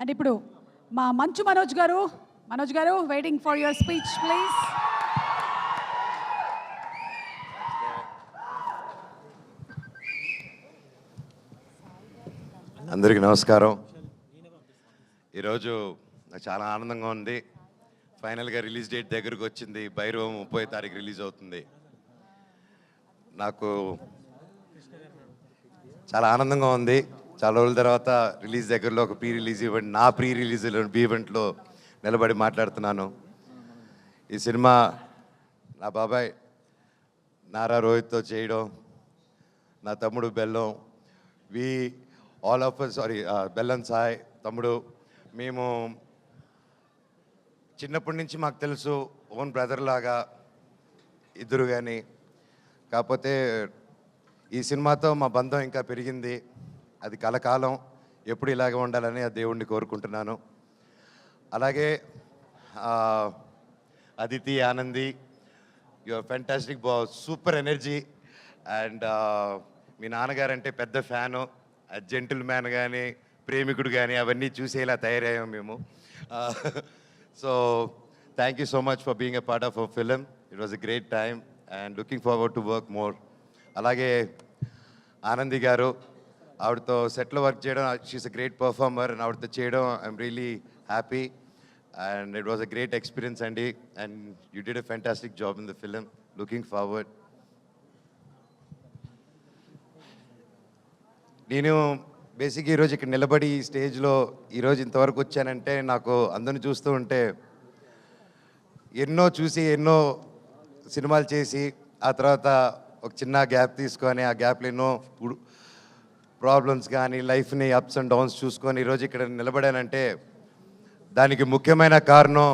And ఇప్పుడు మా మంచు మనోజ్ గారు మనోజ్ గారు waiting for your speech please అందరికీ నమస్కారం. ఈరోజు నాకు చాలా ఆనందంగా ఉంది. ఫైనల్గా రిలీజ్ డేట్ దగ్గరకు వచ్చింది. భైరవం ముప్పై తారీఖు రిలీజ్ అవుతుంది. నాకు చాలా ఆనందంగా ఉంది. చాలా రోజుల తర్వాత రిలీజ్ దగ్గరలో ఒక ప్రీ రిలీజ్ ఈవెంట్ నా ప్రీ రిలీజ్ ఈవెంట్లో నిలబడి మాట్లాడుతున్నాను. ఈ సినిమా నా బాబాయ్ నారా రోహిత్తో చేయడం నా తమ్ముడు బెల్లం వి ఆల్ ఆఫ్ సారీ బెల్లం సాయ్ తమ్ముడు మేము చిన్నప్పటి నుంచి మాకు తెలుసు ఓన్ బ్రదర్ లాగా ఇద్దరు కానీ కాకపోతే ఈ సినిమాతో మా బంధం ఇంకా పెరిగింది. అది కలకాలం. ఎప్పుడు ఇలాగే ఉండాలని ఆ దేవుణ్ణి కోరుకుంటున్నాను. అలాగే అదితి ఆనంది యువర్ ఫెంటాస్టిక్ బా సూపర్ ఎనర్జీ. అండ్ మీ నాన్నగారంటే పెద్ద ఫ్యాను. జెంటిల్ మ్యాన్ కానీ ప్రేమికుడు కానీ అవన్నీ చూసేలా తయారయ్యాం మేము. So thank you so much for being a part of a film it was a great time and looking forward to work more అలాగే ఆనంది గారు ఆవిడతో సెట్లో వర్క్ చేయడం she's a great performer and ఆవిడతో చేయడం I'm really happy and it was a great experience అండి and you did a fantastic job in the film looking forward నేను basic ఈరోజు ఇక్కడ నిలబడి ఈ స్టేజ్లో ఈరోజు ఇంతవరకు వచ్చానంటే నాకు అందరిని చూస్తూ ఉంటే ఎన్నో చూసి ఎన్నో సినిమాలు చేసి ఆ తర్వాత ఒక చిన్న గ్యాప్ తీసుకొని ఆ గ్యాప్లో ఎన్నో ప్రాబ్లమ్స్ కానీ లైఫ్ని అప్స్ అండ్ డౌన్స్ చూసుకొని ఈరోజు ఇక్కడ నిలబడానంటే దానికి ముఖ్యమైన కారణం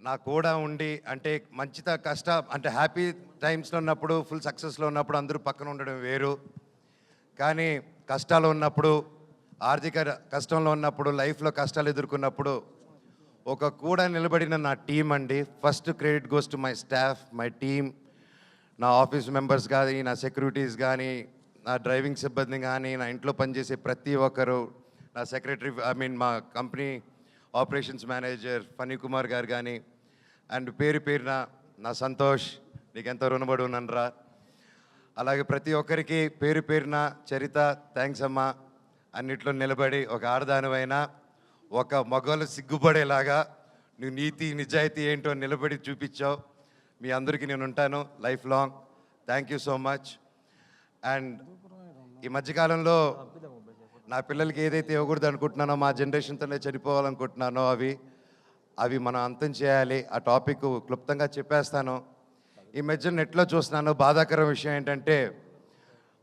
నా కూడా ఉండి అంటే మంచిత కష్ట అంటే హ్యాపీ టైమ్స్లో ఉన్నప్పుడు ఫుల్ సక్సెస్లో ఉన్నప్పుడు అందరూ పక్కన ఉండడం వేరు. కానీ కష్టాలు ఉన్నప్పుడు ఆర్థిక కష్టంలో ఉన్నప్పుడు లైఫ్లో కష్టాలు ఎదుర్కొన్నప్పుడు ఒక కూడా నిలబడిన నా టీం అండి. First credit goes to my staff my team నా ఆఫీస్ మెంబర్స్ కానీ నా సెక్యూరిటీస్ కానీ నా డ్రైవింగ్ సిబ్బంది కానీ నా ఇంట్లో పనిచేసే ప్రతి ఒక్కరు నా సెక్రటరీ ఐ మీన్ మా company operations manager Phani Kumar గారు కానీ అండ్ పేరు పేరున నా సంతోష్ నీకెంతో రుణపడి ఉన్నరా అలాగే ప్రతి ఒక్కరికి పేరు పేరున చరిత థ్యాంక్స్ అమ్మా. అన్నిట్లో నిలబడి ఒక ఆడదానివైనా ఒక మగవాళ్ళు సిగ్గుపడేలాగా నువ్వు నీతి నిజాయితీ ఏంటో నిలబడి చూపించావు. మీ అందరికీ నేను ఉంటాను. Life long thank you so much and ఈ మధ్యకాలంలో నా పిల్లలకి ఏదైతే ఇవ్వకూడదు అనుకుంటున్నానో మా జనరేషన్తోనే చనిపోవాలనుకుంటున్నానో అవి అవి మనం అంతం చేయాలి. ఆ టాపిక్ క్లుప్తంగా చెప్పేస్తాను. ఈ మధ్య నెట్లో చూస్తున్నాను బాధాకరం విషయం ఏంటంటే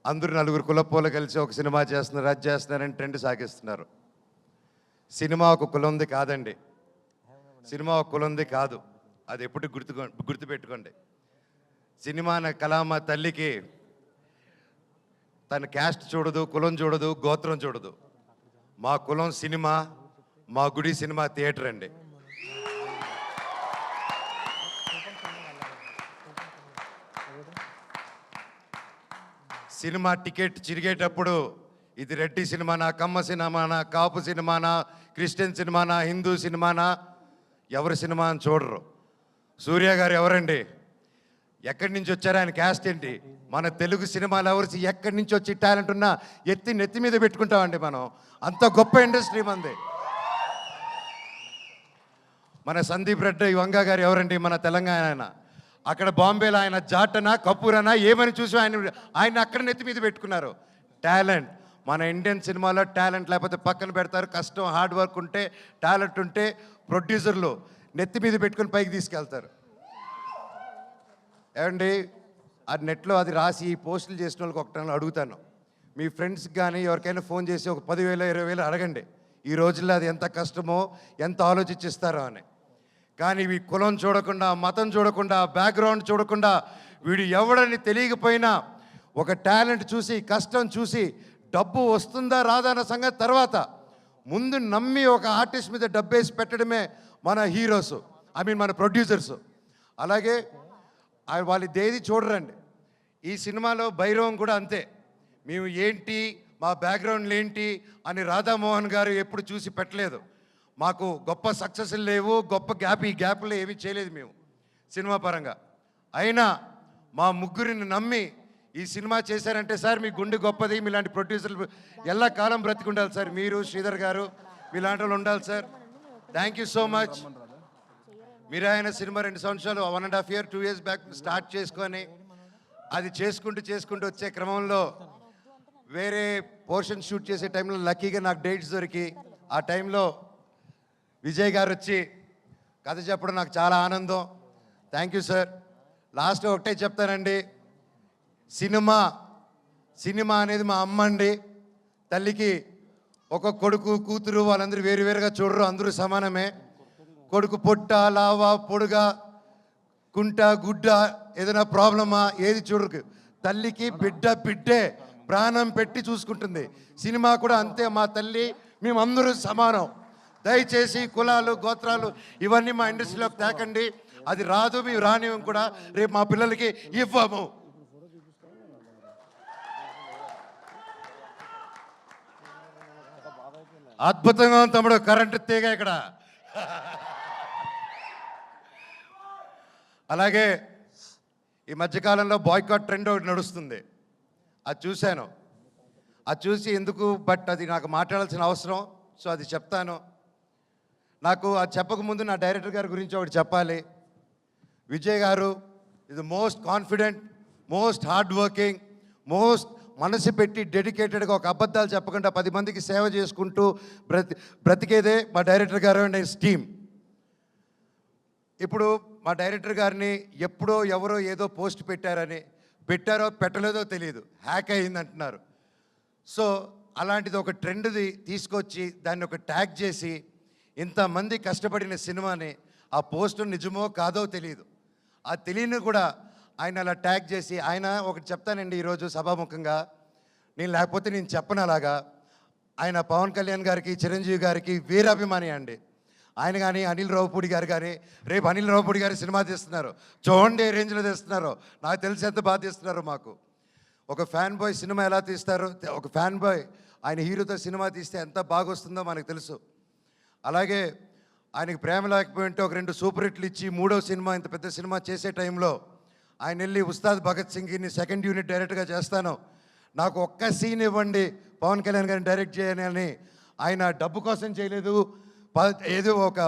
అందరూ నలుగురు కులపోలు కలిసి ఒక సినిమా చేస్తున్నారు అది చేస్తున్నారని ట్రెండ్ సాగిస్తున్నారు. సినిమా ఒక కులంది కాదండి. సినిమా ఒక కులంది కాదు. అది ఎప్పుడు గుర్తు గుర్తుపెట్టుకోండి. సినిమాన కళామ తల్లికి తన క్యాస్ట్ చూడదు కులం చూడదు గోత్రం చూడదు. మా కులం సినిమా మా గుడి సినిమా థియేటర్ అండి. సినిమా టికెట్ చిరిగేటప్పుడు ఇది రెడ్డి సినిమానా కమ్మ సినిమానా కాపు సినిమానా క్రిస్టియన్ సినిమానా హిందూ సినిమానా ఎవరి సినిమా అని చూడరు. సూర్య గారు ఎవరండి? ఎక్కడి నుంచి వచ్చారు? ఆయన క్యాస్ట్ ఏంటి? మన తెలుగు సినిమాలు ఎవరు? ఎక్కడి నుంచి వచ్చి టాలెంట్ ఉన్నా ఎత్తి నెత్తి మీద పెట్టుకుంటామండి మనం. అంత గొప్ప ఇండస్ట్రీ మంది. మన సందీప్ రెడ్డి వంగ గారు ఎవరండి? మన తెలంగాణ ఆయన. అక్కడ బాంబేలో ఆయన జాటనా కపూరనా ఏమని చూసి ఆయన ఆయన అక్కడ నెత్తి మీద పెట్టుకున్నారు. టాలెంట్. మన ఇండియన్ సినిమాలో టాలెంట్ లేకపోతే పక్కన పెడతారు. కష్టం హార్డ్ వర్క్ ఉంటే టాలెంట్ ఉంటే ప్రొడ్యూసర్లు నెత్తి మీద పెట్టుకుని పైకి తీసుకెళ్తారు. ఏమండి? ఆ నెట్లో అది రాసి పోస్టులు చేసిన వాళ్ళకి ఒకటి అడుగుతాను. మీ ఫ్రెండ్స్కి కానీ ఎవరికైనా ఫోన్ చేసి ఒక పదివేలు ఇరవై వేలు అడగండి. ఈ రోజుల్లో అది ఎంత కష్టమో ఎంత ఆలోచించిస్తారో అని. కానీ ఇవి కులం చూడకుండా మతం చూడకుండా బ్యాక్గ్రౌండ్ చూడకుండా వీడు ఎవడని తెలియకపోయినా ఒక టాలెంట్ చూసి కష్టం చూసి డబ్బు వస్తుందా రాదా అన్న సంగతి తర్వాత ముందు నమ్మి ఒక ఆర్టిస్ట్ మీద డబ్బేసి పెట్టడమే మన హీరోస్ ఐ మీన్ మన ప్రొడ్యూసర్స్. అలాగే ఆ- వాళ్ళు దేది చూడరండి. ఈ సినిమాలో భైరవం కూడా అంతే. మేము ఏంటి మా బ్యాక్గ్రౌండ్లు ఏంటి అని రాధామోహన్ గారు ఎప్పుడు చూసి పెట్టలేదు. మాకు గొప్ప సక్సెస్లు లేవు గొప్ప గ్యాప్ ఈ గ్యాప్లో ఏమీ చేయలేదు మేము సినిమా పరంగా. అయినా మా ముగ్గురిని నమ్మి ఈ సినిమా చేశారంటే సార్ మీ గుండె గొప్పది మీలాంటి ప్రొడ్యూసర్లు ఎలా కాలం బ్రతికుండాలి సార్. మీరు శ్రీధర్ గారు మీలాంటి వాళ్ళు ఉండాలి sir. Thank you so much మీరు ఆయన సినిమా రెండు సంవత్సరాలు one and half year two years back start చేసుకొని అది చేసుకుంటూ చేసుకుంటూ వచ్చే క్రమంలో వేరే పోర్షన్ షూట్ చేసే టైంలో లక్కీగా నాకు డేట్స్ దొరికి ఆ టైంలో విజయ్ గారు వచ్చి కథ చెప్పడం నాకు చాలా ఆనందం. థ్యాంక్ యూ సార్ లాస్ట్ ఒకటే చెప్తానండి. సినిమా సినిమా అనేది మా అమ్మ అండి తల్లికి ఒక కొడుకు కూతురు వాళ్ళందరూ వేరు వేరుగా చూడరు అందరూ సమానమే. కొడుకు పొట్ట లావా పొడుగా కుంట గుడ్డ ఏదైనా ప్రాబ్లమా? ఏది చూడరు తల్లికి బిడ్డ బిడ్డే ప్రాణం పెట్టి చూసుకుంటుంది. సినిమా కూడా అంతే మా తల్లి మేమందరూ సమానం. దయచేసి కులాలు గోత్రాలు ఇవన్నీ మా ఇండస్ట్రీలోకి తేకండి. అది రాదు మేము రానివ్వం కూడా. రేపు మా పిల్లలకి ఇవ్వము. అద్భుతంగా ఉంది తమ్ముడు. కరెంటు తీగ ఇక్కడ. అలాగే ఈ మధ్యకాలంలో బాయ్కాట్ ట్రెండ్ ఒకటి నడుస్తుంది. అది చూశాను. అది చూసి ఎందుకు బట్ అది నాకు మాట్లాడాల్సిన అవసరం సో అది చెప్తాను. నాకు అది చెప్పకముందు నా డైరెక్టర్ గారి గురించి ఒకటి చెప్పాలి. విజయ్ గారు ఇది most confident most hard working most మనసు పెట్టి డెడికేటెడ్గా ఒక అబద్ధాలు చెప్పకుండా పది మందికి సేవ చేసుకుంటూ బ్రతి బ్రతికేదే మా డైరెక్టర్ గారు అండ్ టీమ్. ఇప్పుడు మా డైరెక్టర్ గారిని ఎప్పుడో ఎవరో ఏదో పోస్ట్ పెట్టారని పెట్టారో పెట్టలేదో తెలియదు హ్యాక్ అయింది అంటున్నారు సో అలాంటిది ఒక ట్రెండ్ది తీసుకొచ్చి దాన్ని ఒక ట్యాగ్ చేసి ఇంతమంది కష్టపడిన సినిమాని ఆ పోస్టు నిజమో కాదో తెలియదు ఆ తెలియని కూడా ఆయన అలా ట్యాగ్ చేసి ఆయన ఒకటి చెప్తానండి ఈరోజు సభాముఖంగా. నేను లేకపోతే నేను చెప్పను అలాగా. ఆయన పవన్ కళ్యాణ్ గారికి చిరంజీవి గారికి వీరాభిమాని అండి. ఆయన కానీ అనిల్ రావుపూడి గారు కానీ రేపు అనిల్ రావుపూడి గారి సినిమా తీస్తున్నారు. చూడండి ఏ రేంజ్లో తీస్తున్నారు. నాకు తెలిసి ఎంత బాగా తీస్తున్నారు మాకు. ఒక ఫ్యాన్ బాయ్ సినిమా ఎలా తీస్తారు? ఒక ఫ్యాన్ బాయ్ ఆయన హీరోతో సినిమా తీస్తే ఎంత బాగా వస్తుందో మనకు తెలుసు. అలాగే ఆయనకి ప్రేమ లేకపోయింటే ఒక రెండు సూపర్ హిట్లు ఇచ్చి మూడో సినిమా ఇంత పెద్ద సినిమా చేసే టైంలో ఆయన వెళ్ళి ఉస్తాద్ భగత్ సింగ్ని సెకండ్ యూనిట్ డైరెక్ట్గా చేస్తాను. నాకు ఒక్క సీన్ ఇవ్వండి. పవన్ కళ్యాణ్ గారిని డైరెక్ట్ చేయని ఆయన డబ్బు కోసం చేయలేదు. ఏదో ఒక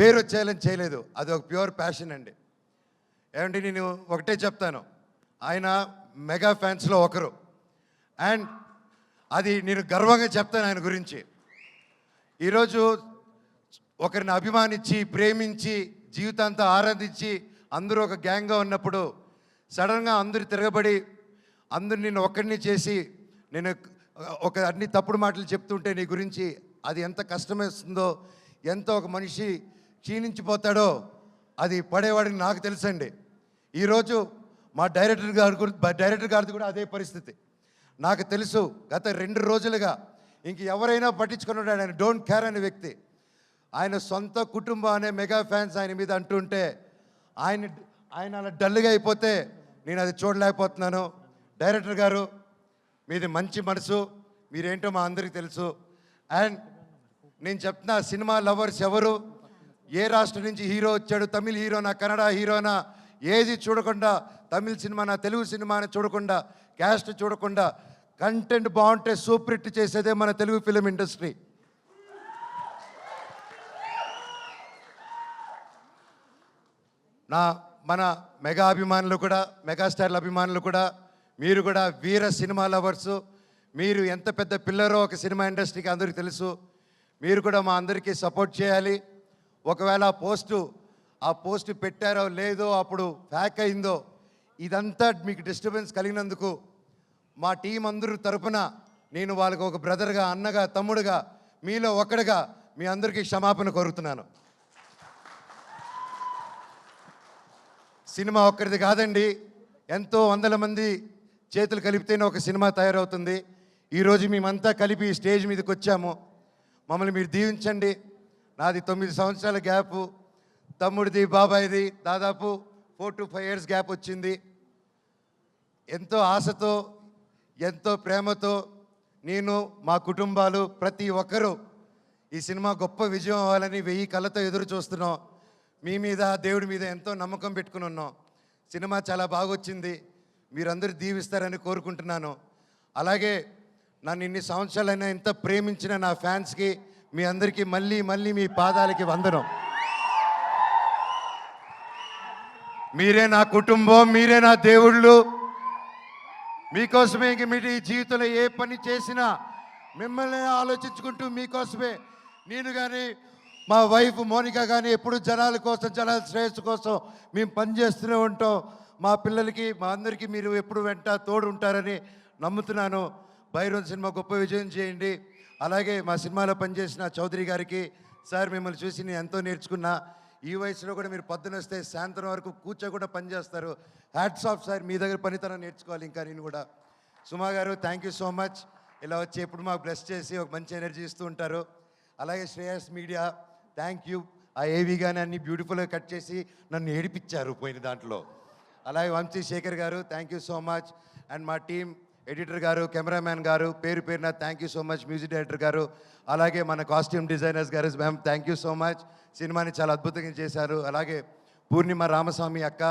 పేరు వచ్చేయాలని చేయలేదు. అది ఒక ప్యూర్ ప్యాషన్ అండి. ఏమంటే నేను ఒకటే చెప్తాను. ఆయన మెగా ఫ్యాన్స్లో ఒకరు. అండ్ అది నేను గర్వంగా చెప్తాను ఆయన గురించి. ఈరోజు ఒకరిని అభిమానించి ప్రేమించి జీవితాంతా ఆరాధించి అందరూ ఒక గ్యాంగ్గా ఉన్నప్పుడు సడన్గా అందరు తిరగబడి అందరు నిన్ను ఒక్కడిని చేసి నేను ఒక అన్ని తప్పుడు మాటలు చెప్తుంటే నీ గురించి అది ఎంత కష్టమేస్తుందో ఎంత ఒక మనిషి క్షీణించిపోతాడో అది పడేవాడికి నాకు తెలుసండి. ఈరోజు మా డైరెక్టర్ గారు గురి- డైరెక్టర్ గారిది కూడా అదే పరిస్థితి. నాకు తెలుసు గత రెండు రోజులుగా ఇంక ఎవరైనా పట్టించుకున్నాడు ఆయన డోంట్ కేర్ అనే వ్యక్తి. ఆయన సొంత కుటుంబం అనే మెగా ఫ్యాన్స్ ఆయన మీద అంటుంటే ఆయన ఆయన అలా డల్గా అయిపోతే నేను అది చూడలేకపోతున్నాను. డైరెక్టర్ గారు మీది మంచి మనసు మీరేంటో మా అందరికీ తెలుసు. అండ్ నేను చెప్తున్నా సినిమా లవర్స్ ఎవరు? ఏ రాష్ట్రం నుంచి హీరో వచ్చాడు? తమిళ హీరోనా కన్నడ హీరోనా? ఏది చూడకుండా తమిళ సినిమానా తెలుగు సినిమానా చూడకుండా క్యాస్ట్ చూడకుండా కంటెంట్ బాగుంటే సూపర్ హిట్ చేసేదే మన తెలుగు ఫిలిం ఇండస్ట్రీ. నా మన మెగా అభిమానులు కూడా మెగాస్టార్ల అభిమానులు కూడా మీరు కూడా వీర సినిమా లవర్సు. మీరు ఎంత పెద్ద పిల్లరో ఒక సినిమా ఇండస్ట్రీకి అందరికీ తెలుసు. మీరు కూడా మా అందరికీ సపోర్ట్ చేయాలి. ఒకవేళ ఆ పోస్టు ఆ పోస్ట్ పెట్టారో లేదో అప్పుడు ఫ్యాక్ అయిందో ఇదంతా మీకు డిస్టర్బెన్స్ కలిగినందుకు మా టీం అందరూ తరపున నేను వాళ్ళకు ఒక బ్రదర్గా అన్నగా తమ్ముడుగా మీలో ఒకడుగా మీ అందరికీ క్షమాపణ కోరుతున్నాను. సినిమా ఒక్కరిది కాదండి. ఎంతో వందల మంది చేతులు కలిపితేనే ఒక సినిమా తయారవుతుంది. ఈరోజు మేమంతా కలిపి స్టేజ్ మీదకి వచ్చాము. మమ్మల్ని మీరు దీవించండి. నాది తొమ్మిది సంవత్సరాల గ్యాప్. తమ్ముడిది బాబాయిది దాదాపు four to five years gap వచ్చింది. ఎంతో ఆశతో ఎంతో ప్రేమతో నేను మా కుటుంబాలు ప్రతి ఒక్కరూ ఈ సినిమా గొప్ప విజయం అవ్వాలని వెయ్యి కళ్ళతో ఎదురు చూస్తున్నాం. మీ మీద దేవుడి మీద ఎంతో నమ్మకం పెట్టుకుని ఉన్నాం. సినిమా చాలా బాగొచ్చింది. మీరందరూ దీవిస్తారని కోరుకుంటున్నాను. అలాగే నన్ను ఇన్ని సంవత్సరాలైనా ఇంత ప్రేమించిన నా ఫ్యాన్స్కి మీ అందరికీ మళ్ళీ మళ్ళీ మీ పాదాలకి వందనం. మీరే నా కుటుంబం మీరే నా దేవుళ్ళు. మీకోసమే ఇంక మీరు ఈ జీవితంలో ఏ పని చేసినా మిమ్మల్ని ఆలోచించుకుంటూ మీకోసమే. నేను కానీ మా వైఫ్ మోనిక కానీ ఎప్పుడు జనాల కోసం జనాల శ్రేయస్సు కోసం మేము పనిచేస్తూనే ఉంటాం. మా పిల్లలకి మా అందరికీ మీరు ఎప్పుడు వెంట తోడు ఉంటారని నమ్ముతున్నాను. భైరవన్ సినిమా గొప్ప విజయం చేయండి. అలాగే మా సినిమాలో పనిచేసిన చౌదరి గారికి సార్ మిమ్మల్ని చూసి నేను ఎంతో నేర్చుకున్నా. ఈ వయసులో కూడా మీరు పొద్దున వస్తే సాయంత్రం వరకు కూర్చోకుండా పనిచేస్తారు హ్యాట్స్ ఆఫ్ సార్. మీ దగ్గర పనితనం నేర్చుకోవాలి ఇంకా నేను కూడా. సుమా గారు థ్యాంక్ యూ సో మచ్ ఇలా వచ్చి ఎప్పుడు మాకు బ్లెస్ చేసి ఒక మంచి ఎనర్జీ ఇస్తూ ఉంటారు. అలాగే శ్రేయస్ మీడియా థ్యాంక్ యూ. ఆ ఏవి కానీ అన్ని బ్యూటిఫుల్గా కట్ చేసి నన్ను ఏడిపించారు పోయిన దాంట్లో. అలాగే వంశీ శేఖర్ గారు thank you so much. And మా టీం ఎడిటర్ గారు కెమెరామ్యాన్ గారు పేరు పేరున thank you so much music director గారు. అలాగే మన కాస్ట్యూమ్ డిజైనర్స్ గారు ma'am thank you so much. సినిమాని చాలా అద్భుతంగా చేశారు. అలాగే పూర్ణిమ రామస్వామి అక్క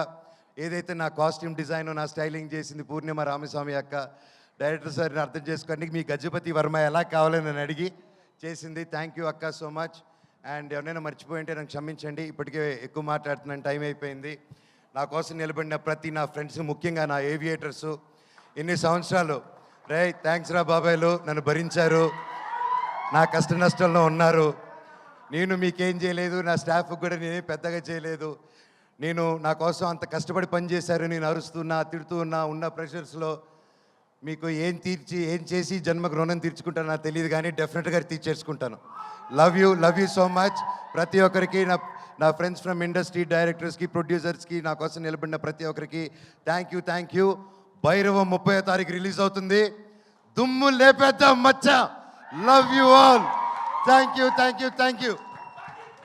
ఏదైతే నా కాస్ట్యూమ్ డిజైన్ నా స్టైలింగ్ చేసింది పూర్ణిమ రామస్వామి అక్క డైరెక్టర్ సార్ని అర్థం చేసుకోండి. మీ గజపతి వర్మ ఎలా కావాలని నన్ను అడిగి చేసింది. థ్యాంక్ యూ అక్క సో మచ్. అండ్ ఎవరైనా మర్చిపోయింటే నాకు క్షమించండి. ఇప్పటికే ఎక్కువ మాట్లాడుతున్నాను టైం అయిపోయింది. నా కోసం నిలబడిన ప్రతి నా ఫ్రెండ్స్ ముఖ్యంగా నా ఏవియేటర్స్ ఇన్ని సంవత్సరాలు? రే థ్యాంక్స్ రా బాబాయ్లు నన్ను భరించారు. నా కష్ట నష్టంలో ఉన్నారు. నేను మీకేం చేయలేదు నా స్టాఫ్ కూడా నేనేం పెద్దగా చేయలేదు. నేను నా కోసం అంత కష్టపడి పనిచేశారు నేను అరుస్తున్నా తిడుతూ ఉన్నా ఉన్న ప్రెషర్స్లో మీకు ఏం తీర్చి ఏం చేసి జన్మకు రుణం తీర్చుకుంటానో నాకు తెలియదు కానీ డెఫినెట్గా తీర్చేసుకుంటాను. Love you love you so much ప్రతి ఒక్కరికి నా నా ఫ్రెండ్స్ ఫ్రమ్ ఇండస్ట్రీ డైరెక్టర్స్కి ప్రొడ్యూసర్స్కి నా కోసం నిలబడిన ప్రతి ఒక్కరికి thank you thank you Bhairavam ముప్పై తారీఖు రిలీజ్ అవుతుంది. దుమ్ము లేపేద్దాం మచ్చ. Love you all thank you thank you thank you